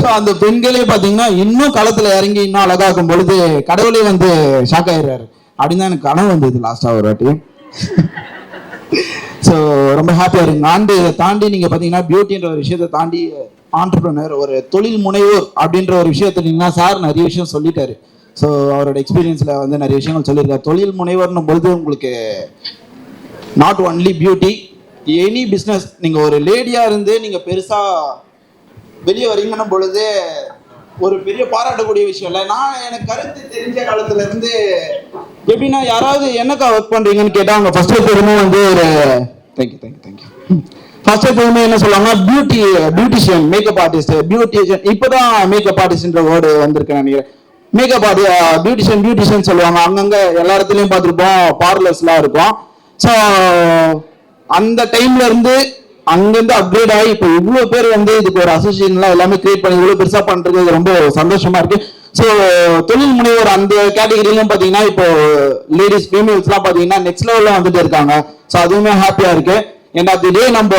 ஸோ அந்த பெண்களே பார்த்தீங்கன்னா இன்னும் களத்துல இறங்கி இன்னும் அழகாக்கும் பொழுது கடவுளே வந்து ஷாக் ஆயிடுறாரு. அப்படின்னு தான் எனக்கு கனவு வந்தது லாஸ்ட்டாக ஒரு வாட்டி. ஸோ ரொம்ப ஹாப்பியாக இருக்குங்க ஆண்டு தாண்டி நீங்கள் பார்த்தீங்கன்னா பியூட்டின்ற ஒரு விஷயத்தை தாண்டி ஆண்டர்பிரனர் ஒரு தொழில் முனைவோர் அப்படின்ற ஒரு விஷயத்துலீங்கன்னா சார் நிறைய விஷயம் சொல்லிட்டாரு. ஸோ அவரோட எக்ஸ்பீரியன்ஸில் வந்து நிறைய விஷயங்கள் சொல்லியிருக்காரு. தொழில் முனைவர்னும் பொழுது உங்களுக்கு not only beauty any business நீங்கள் ஒரு லேடியாக இருந்து நீங்கள் பெருசாக வெளியே வரீங்கன்னும் பொழுது ஒரு பெரிய பாராட்டக்கூடிய விஷயம் இல்லை. நான் எனக்கு கருத்து தெரிஞ்ச காலத்துல இருந்து எப்படின்னா யாராவது என்னக்கா ஒர்க் பண்றீங்கன்னு கேட்டா அவங்க ஃபர்ஸ்ட் எப்போதுமே வந்து ஒரு தேங்க்யூ தேங்க்யூ தேங்க்யூ ஃபர்ஸ்ட் எப்போதுமே என்ன சொல்லுவாங்கன்னா beauty beautician makeup artist beautician இப்போதான் மேக்கப் ஆர்டிஸ்ட்ன்ற வேர்டு வந்திருக்கேன் நினைக்கிறேன். மேக்கப் ஆர்டி பியூட்டிஷியன் பியூட்டிஷியன் சொல்லுவாங்க. அங்கங்க எல்லா இடத்துலையும் பார்த்துருப்போம் பார்லர்ஸ்லாம் இருக்கும். ஸோ அந்த டைம்ல இருந்து அங்கிருந்து அப்கிரேட் ஆகி இப்போ இவ்வளவு பேர் வந்து இதுக்கு ஒரு அசோசியேஷன்லாம் எல்லாமே கிரியேட் பண்ணி இவ்வளவு பெருசா பண்றது ரொம்ப சந்தோஷமா இருக்கு. ஸோ தொழில் முனைவோர் அந்த கேட்டகரியிலும் பார்த்தீங்கன்னா இப்போ லேடிஸ் ஃபீமேல்ஸ்லாம் பார்த்தீங்கன்னா நெக்ஸ்ட் லெவலில் வந்துட்டு இருக்காங்க. ஸோ அதுவுமே ஹாப்பியாக இருக்கு. ஏன்னா திடீர் நம்ம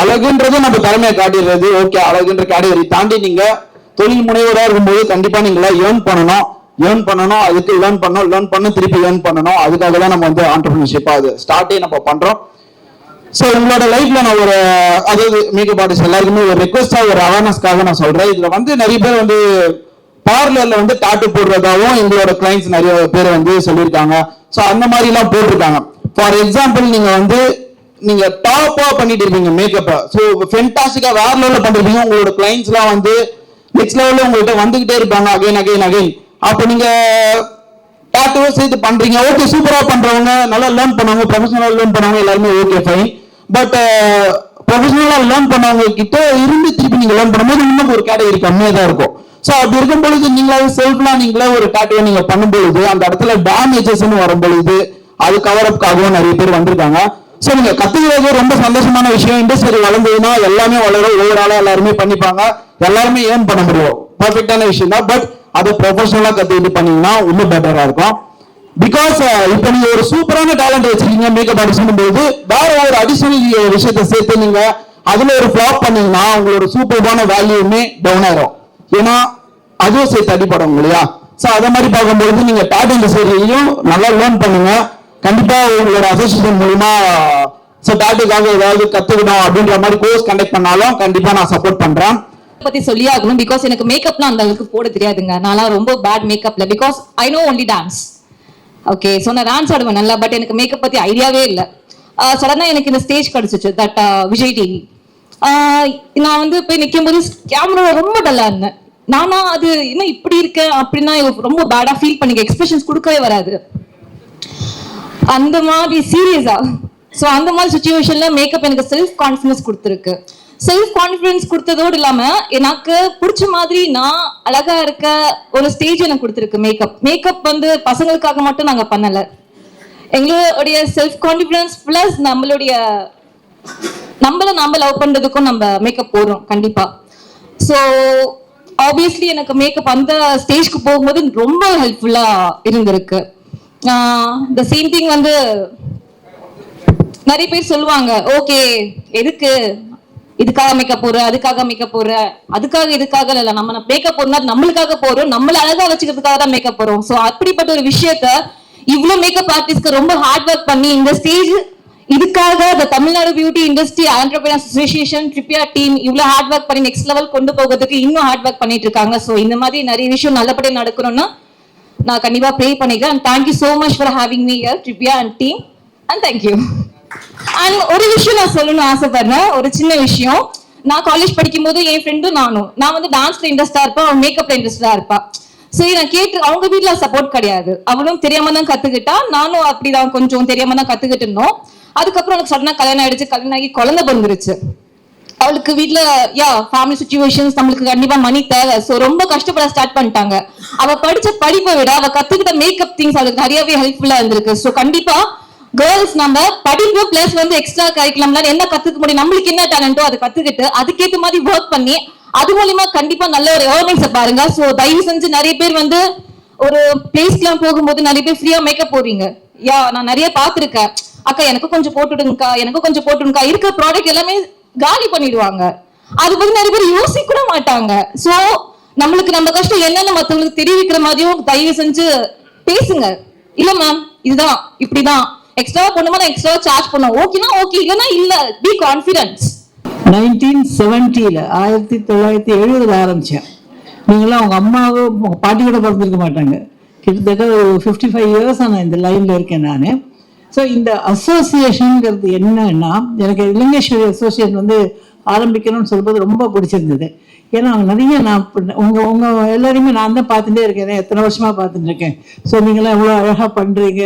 அழகுன்றது நம்ம திறமையை காட்டிடுறது. ஓகே அழகுன்ற கேட்டகரி தாண்டி நீங்கள் தொழில் முனைவராக இருக்கும்போது கண்டிப்பாக நீங்களா ஏர்ன் பண்ணணும். ஏர்ன் பண்ணணும் அதுக்கு லேர்ன் பண்ணணும் லேர்ன் பண்ணணும் திருப்பி ஏர்ன் பண்ணணும். அதுக்காக தான் நம்ம வந்து ஆண்டர்பிரினர்ஷிப்பாக அது ஸ்டார்ட்டே நம்ம பண்ணுறோம் ஸோ உங்களோட லைஃப்ல நான் ஒரு அதாவது மேக்கப் ஆர்டிஸ்ட் எல்லாருக்குமே ஒரு ரெக்வஸ்டா ஒரு அவேர்னஸ்க்காக நான் சொல்றேன். இதுல வந்து நிறைய பேர் வந்து பார்லர்ல வந்து டாட்டு போடுறதாவும் எங்களோட கிளைண்ட்ஸ் நிறைய பேர் வந்து சொல்லியிருக்காங்க. ஸோ அந்த மாதிரி எல்லாம் போட்டிருக்காங்க. ஃபார் எக்ஸாம்பிள் நீங்க வந்து நீங்க டாப்பா பண்ணிட்டு இருப்பீங்க மேக்கப்பை ஸோ ஃபென்டாஸ்டிக்கா வேற லெவலில் பண்ணிருப்பீங்க. உங்களோட கிளைண்ட்ஸ்லாம் வந்து நெக்ஸ்ட் லெவலில் உங்கள்கிட்ட வந்துகிட்டே இருப்பாங்க அகைன் அகைன் அகைன் அப்போ நீங்க டாட்டூவும் சேர்த்து பண்றீங்க. ஓகே சூப்பரா பண்றவங்க நல்லா லேர்ன் பண்ணுவாங்க. ப்ரொஃபஷனலா லேர்ன் பண்ணுவாங்க எல்லாருமே ஓகே ஃபைன் பட் ப்ரொஃபஷனலா லேர்ன் பண்ணவங்க கிட்ட இருந்து திருப்பி நீங்க லேர்ன் பண்ணும்போது இன்னும் ஒரு கேட்டகரி கம்மியா தான் இருக்கும். ஸோ அப்படி இருக்கும் பொழுது நீங்களாவது செல்ஃப்லாம் நீங்களே ஒரு டாட்டூவை நீங்க பண்ணும் பொழுது அந்த இடத்துல டேமேஜஸ்ன்னு வரும் பொழுது அது கவர் அப்காகவும் நிறைய பேர் வந்திருக்காங்க. ஸோ நீங்க கத்துக்கிறது ரொம்ப சந்தோஷமான விஷயம். இண்டஸ்ட்ரி வளர்ந்ததுன்னா எல்லாமே வளரும். ஓவராலா எல்லாருமே பண்ணிப்பாங்க. எல்லாருமே ஏர்ன் பண்ண முடியும். பர்ஃபெக்டான விஷயம் தான் பட் அதை ப்ரொஃபஷனலா கத்துக்கிட்டு பண்ணீங்கன்னா இன்னும் பெட்டரா இருக்கும். பிகாஸ் இப்போ நீங்க ஒரு சூப்பரான டேலண்ட் வச்சிருக்கீங்க மேக்கப் ஆர்டிஸ்ட் போது வேற ஒரு அடிஷனல் விஷயத்தை சேர்த்து நீங்க அதுல ஒரு ஃபிளாப் பண்ணீங்கன்னா உங்களோட சூப்பர்பான வேல்யூமே டவுன் ஆயிரும். ஏன்னா அதுவும் சேர்த்து அடிப்படும் இல்லையா? ஸோ அதை மாதிரி பார்க்கும்போது நீங்க டாட் இண்டஸ்ட்ரியிலையும் நல்லா லேர்ன் பண்ணுங்க. கண்டிப்பா உங்களோட அசோசியேஷன் மூலியமா ஸோ பேட்டுக்காக ஏதாவது கத்துக்கணும் அப்படின்ற மாதிரி கோர்ஸ் கண்டக்ட் பண்ணாலும் கண்டிப்பா நான் சப்போர்ட் பண்றேன். பத்தி சொல்லி ஆகணும் பிகாஸ் எனக்கு மேக்கப்லாம் அந்த அளவுக்கு போட தெரியாதுங்க. நான்லாம் ரொம்ப bad மேக்கப்ல because I know only dance okay so நான் டான்ஸ் ஆடுவேன் நல்லா பட் எனக்கு மேக்கப் பத்தி ஐடியாவே இல்லை. சடனாக எனக்கு இந்த ஸ்டேஜ் கிடைச்சிச்சு தட் விஜய் டிவி நான் வந்து போய் நிற்கும் போது கேமரா ரொம்ப டல்லா இருந்தேன். நானா அது என்ன இப்படி இருக்கேன் அப்படின்னா ரொம்ப பேடா ஃபீல் பண்ணிக்க எக்ஸ்பிரஷன்ஸ் கொடுக்கவே வராது. அந்த மாதிரி சீரியஸா ஸோ அந்த மாதிரி சுச்சுவேஷன்ல மேக்கப் எனக்கு செல்ஃப் கான்ஃபிடன்ஸ் கொடுத்துருக்கு. செல்ஃப் கான்ஃபிடன்ஸ் கொடுத்ததோடு இல்லாம எனக்கு பிடிச்ச மாதிரி நான் அழகா இருக்க ஒரு ஸ்டேஜ் எனக்கு கொடுத்துருக்கு மேக்கப் மேக்கப் வந்து பசங்களுக்காக மட்டும் நாங்க பண்ணல. எங்களுடைய செல்ஃப் கான்ஃபிடன்ஸ் பிளஸ் நம்மளுடைய நம்மள நாம லவ் பண்றதுக்கும் நம்ம மேக்கப் போடுறோம் கண்டிப்பா. ஸோ ஆப்வியஸ்லி எனக்கு மேக்கப் அந்த ஸ்டேஜ்க்கு போகும்போது ரொம்ப ஹெல்ப்ஃபுல்லா இருந்திருக்கு. த சேம் திங் வந்து நிறைய பேர் சொல்லுவாங்க ஓகே எதுக்கு? இதுக்காக மேக்கப் போற அதுக்காக மேக்கப் போற அதுக்காக இதுக்காக இல்ல நம்ம மேக்கப் போடுறா நம்மளுக்காக போறோம் நம்மள அழகா வச்சுக்கிறதுக்காக தான் மேக்கப் போறோம். சோ அப்படிப்பட்ட ஒரு விஷயத்த இவ்வளவு மேக்கப் ஆர்டிஸ்ட்க்கு ரொம்ப ஹார்ட் ஒர்க் பண்ணி இந்த ஸ்டேஜ் இதுக்காக இந்த Tamil Nadu beauty industry entrepreneur association ட்ரிபியா team இவ்வளவு ஹார்ட் ஒர்க் பண்ணி நெக்ஸ்ட் லெவல் கொண்டு போகிறதுக்கு இன்னும் ஹார்ட் ஒர்க் பண்ணிட்டு இருக்காங்க. சோ இந்த மாதிரி நிறைய விஷயம் நல்லபடியா நடக்கணும்னா நான் கண்டிப்பா ப்ரே பண்ணிக்கிறேன். And thank you so much for having me here ட்ரிபியா and team and thank you and ஒரு விஷயம் நான் சொல்லணும்னு ஆசைப்படுறேன். ஒரு சின்ன விஷயம். நான் காலேஜ் படிக்கும் போது என் ஃப்ரெண்டும் நானும். நான் வந்து டான்ஸ்ல இன்ட்ரெஸ்டா இருப்பேன். அவன் மேக்கப்ல இன்ட்ரெஸ்டா இருப்பா. சரி நான் கேட்டு அவங்க வீட்ல சப்போர்ட் கிடையாது. அவளும் தெரியாம தான் கத்துக்கிட்டா. நானும் அப்படிதான் கொஞ்சம் தெரியாம தான் கத்துக்கிட்டு இருந்தோம் அதுக்கப்புறம் எனக்கு சடனா கல்யாணம் ஆயிடுச்சு. கல்யாணம் ஆகி குழந்தை பிறந்துருச்சு. அவளுக்கு வீட்டுல யா ஃபேமிலி சுச்சுவேஷன்ஸ் நம்மளுக்கு கண்டிப்பா மணி தேவை. சோ ரொம்ப கஷ்டப்பட ஸ்டார்ட் பண்ணிட்டாங்க. அவ படிச்ச படிப்பை விட அவ கத்துக்கிட்ட மேக்கப் திங்ஸ் அவளுக்கு நிறையவே ஹெல்ப்ஃபுல்லா இருந்திருக்கு. சோ கண்டிப்பா கேர்ள்ஸ் நம்ம படிப்பு பிளஸ் வந்து எக்ஸ்ட்ரா கரிக்குலம்ல என்ன கத்துக்க முடியும்? நம்மளுக்கு என்ன டேலண்டோ அதை கத்துக்கிட்டு அதுக்கேற்ற மாதிரி ஒர்க் பண்ணி அது மூலியமா கண்டிப்பா நல்ல ஒரு ஏர்னிங்ஸ் பாருங்க. சோ தயவு செஞ்சு நிறைய பேர் வந்து ஒரு பிளேஸ்க்குலாம் போகும்போது நிறைய பேர் ஃப்ரீயா மேக்கப் போடுறீங்க. யா நான் நிறைய பார்த்துருக்கேன். அக்கா எனக்கு கொஞ்சம் போட்டுடுங்கக்கா எனக்கு கொஞ்சம் போட்டுடுங்கக்கா. இருக்கிற ப்ராடக்ட் எல்லாமே காலி பண்ணிடுவாங்க. அது பத்தி நிறைய பேர் யோசிக்க கூட மாட்டாங்க. சோ நம்மளுக்கு நம்ம கஷ்டம் என்னன்னு மத்தவங்களுக்கு தெரிவிக்கிற மாதிரியும் தயவு செஞ்சு பேசுங்க. இல்ல மேம் இதுதான் இப்படிதான். எக்ஸ்ட்ரா பண்ணுமா நான் எக்ஸ்ட்ரா சார்ஜ் பண்ணும் ஓகேனா ஓகே இல்லனா இல்ல. பி கான்ஃபிடன்ஸ் நைன்டீன் செவன்ட்டியில் ஆயிரத்தி தொள்ளாயிரத்தி எழுபதில் ஆரம்பித்தேன் நீங்களாம் உங்கள் அம்மாவும் உங்கள் பாட்டி கூட பிறந்திருக்க மாட்டாங்க. கிட்டத்தட்ட ஒரு ஃபிஃப்டி ஃபைவ் இயர்ஸ் நான் இந்த லைனில் இருக்கேன் நான். ஸோ இந்த அசோசியேஷனுங்கிறது என்னன்னா எனக்கு இலங்கேஸ்வரி அசோசியேஷன் வந்து ஆரம்பிக்கணும்னு சொல்லும்போது ரொம்ப பிடிச்சிருந்தது. ஏன்னா அவங்க நிறைய நான் உங்கள் உங்கள் எல்லாரையுமே நான் தான் பார்த்துட்டே இருக்கேன். எத்தனை வருஷமாக பார்த்துட்டு இருக்கேன். ஸோ நீங்களாம் எவ்வளோ அழகாக பண்ணுறீங்க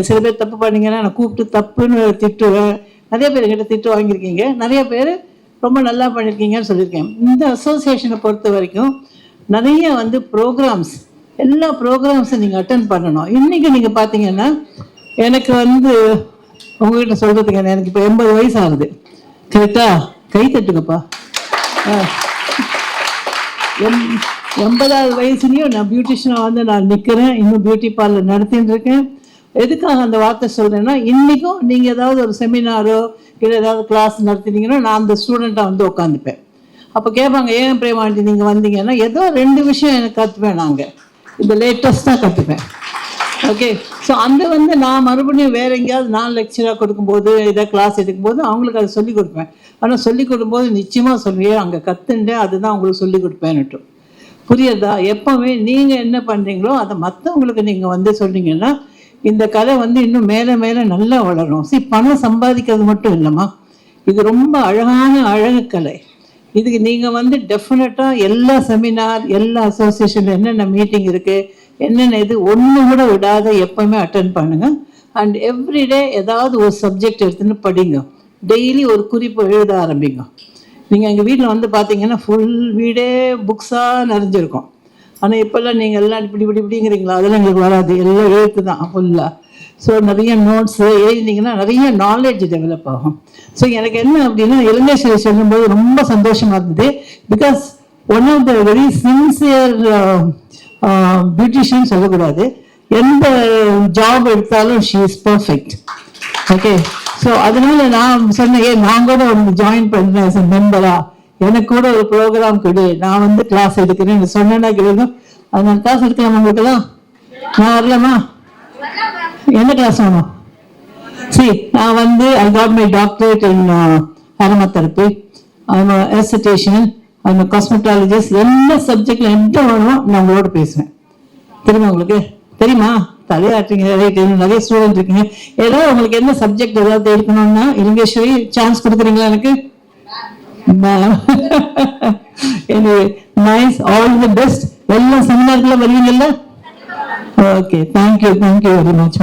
சில பேர் தப்பு பண்ணீங்கன்னா நான் கூப்பிட்டு தப்புன்னு திட்டுவேன். நிறைய பேர் கிட்ட திட்டு வாங்கியிருக்கீங்க. நிறைய பேர் ரொம்ப நல்லா பண்ணியிருக்கீங்கன்னு சொல்லியிருக்கேன். இந்த அசோசியேஷனை பொறுத்த வரைக்கும் நிறைய வந்து ப்ரோக்ராம்ஸ் எல்லா ப்ரோக்ராம்ஸும் நீங்கள் அட்டன் பண்ணணும். இன்றைக்கி நீங்கள் பார்த்தீங்கன்னா எனக்கு வந்து உங்ககிட்ட சொல்கிறதுக்கு எனக்கு இப்போ எண்பது வயசு ஆகுது கரெக்டா? கை தட்டுங்கப்பா. ஆ. எம் எண்பதாவது வயசுலேயும் நான் பியூட்டிஷனாக வந்து நான் நிற்கிறேன் இன்னும் பியூட்டி பார்லர் நடத்தின்னு இருக்கேன். எதுக்காக அந்த வார்த்தை சொல்றேன்னா இன்னைக்கும் நீங்க ஏதாவது ஒரு செமினாரோ இல்லை ஏதாவது கிளாஸ் நடத்தினீங்கன்னா நான் அந்த ஸ்டூடெண்ட்டாக வந்து உட்காந்துப்பேன் அப்போ கேட்பாங்க ஏன் பிரேமாண்டி நீங்க வந்தீங்கன்னா? ஏதோ ரெண்டு விஷயம் எனக்கு கற்றுப்பேன் நாங்கள் இந்த லேட்டஸ்ட்டாக கற்றுப்பேன் ஓகே ஸோ அந்த வந்து நான் மறுபடியும் வேற எங்கேயாவது நான் லெக்சராக கொடுக்கும்போது ஏதாவது கிளாஸ் எடுக்கும்போது அவங்களுக்கு அதை சொல்லிக் கொடுப்பேன். ஆனால் சொல்லிக் கொடுக்கும்போது நிச்சயமாக சொல்லுவேன் அங்கே கற்றுண்டேன் அதுதான் அவங்களுக்கு சொல்லிக் கொடுப்பேன்னுட்டும் புரியுதா? எப்போவுமே நீங்கள் என்ன பண்ணுறீங்களோ அதை மற்றவங்களுக்கு நீங்கள் வந்து சொன்னீங்கன்னா இந்த கலை வந்து இன்னும் மேலே மேலே நல்லா வளரும். சி பணம் சம்பாதிக்கிறது மட்டும் இல்லைம்மா. இது ரொம்ப அழகான அழகு கலை. இதுக்கு நீங்கள் வந்து டெஃபினட்டாக எல்லா செமினார் எல்லா அசோசியேஷனில் என்னென்ன மீட்டிங் இருக்குது என்னென்ன இது ஒன்று கூட விடாத எப்பவுமே அட்டன் பண்ணுங்கள் அண்ட் எவ்ரிடே ஏதாவது ஒரு சப்ஜெக்ட் எடுத்துன்னு படிங்க. டெய்லி ஒரு குறிப்பு எழுத ஆரம்பிங்க. நீங்கள் எங்கள் வீட்டில் வந்து பார்த்தீங்கன்னா ஃபுல் வீடே புக்ஸாக நிறைஞ்சிருக்கும். ஆனால் இப்போல்லாம் நீங்கள் எல்லாம் இப்படி இப்படி இப்படிங்கிறீங்களா? அதெல்லாம் எங்களுக்கு வராது. எல்லாம் எழுத்து தான் ஃபுல்லாக ஸோ நிறைய நோட்ஸு எழுதினீங்கன்னா நிறைய நாலேஜ் டெவலப் ஆகும். ஸோ எனக்கு என்ன அப்படின்னா இளங்கேஸ்வரி சொல்லும்போது ரொம்ப சந்தோஷமாக இருந்தது. Because one of the very sincere beautician சொல்லக்கூடாது. எந்த ஜாப் எடுத்தாலும் she is perfect okay so அதனால நான் சொன்னேன் ஏன் நான் கூட ஒன்று ஜாயின் பண்ணுறேன் மெம்பராக எனக்கு கூட ஒரு ப்ரோக்ராம் கொடு. நான் வந்து கிளாஸ் எடுக்கிறேன். சொன்னேன்னா கிடைக்கும் நான் கிளாஸ் எடுக்கலாம் உங்களுக்குலாம் நான் வரலாமா? என்ன கிளாஸ் வேணும்? சரி நான் வந்து I got my doctorate in uh, aromatherapy. I'm a cosmetologist எல்லா சப்ஜெக்ட்ல எந்த வேணுமோ நான் உங்களோட பேசுவேன். தெரியுமா உங்களுக்கு? தெரியுமா? தலையாட்டுங்க ரைட் நிறைய ஸ்டூடெண்ட் இருக்கீங்க. ஏதாவது உங்களுக்கு என்ன சப்ஜெக்ட் ஏதாவது இருக்கணும்னா இலங்கேஸ்வரி சான்ஸ் கொடுக்குறீங்களா எனக்கு? நைஸ் ஆல் தி பெஸ்ட் எல்லா செமினார்க்குள்ள வருவீங்கல்ல? Okay thank you thank you very much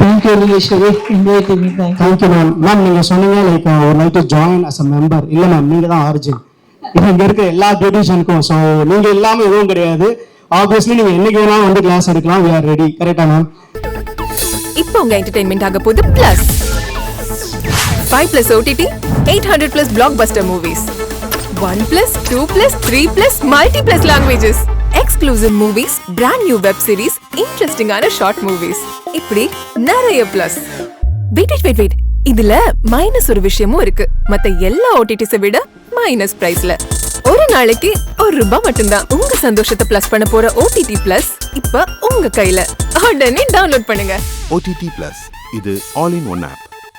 thank you Ilangeswari inviting thank you ma'am ma'am நீங்கள் சொன்னீங்க லைக் ஒரு night join as a member இல்லை மேம் நீங்கள் தான் ஆரிஜின் இங்கே இருக்கிற எல்லா பியூட்டிஷியனுக்கும் ஸோ நீங்கள் இல்லாமல் எதுவும் கிடையாது. ஆப்வியஸ்லி நீங்கள் என்னைக்கு வேணாலும் வந்து கிளாஸ் எடுக்கலாம். வி ஆர் ரெடி கரெக்டா மேம் இப்போ உங்க என்டர்டைன்மெண்ட் ஆக போகுது plus five plus OTT eight hundred plus blockbuster movies one plus two plus three plus multi plus languages exclusive movies brand new web series இன்ட்ரெஸ்டிங்கான ஷார்ட் மூவிஸ் இப்படி நிறைய plus wait wait wait wait இதுல மைனஸ் ஒரு விஷயமும் இருக்கு மத்த எல்லா ஓடிடிஸை விட மைனஸ் பிரைஸ்ல ஒரு நாளைக்கு ஒரு ரூபாய் மட்டும்தான் உங்க சந்தோஷத்தை பிளஸ் பண்ண போற ஓடிடி பிளஸ் இப்ப உங்க கையில உடனே டவுன்லோட் பண்ணுங்க ஓடிடி பிளஸ் இது ஆல் இன் ஒன் ஆப்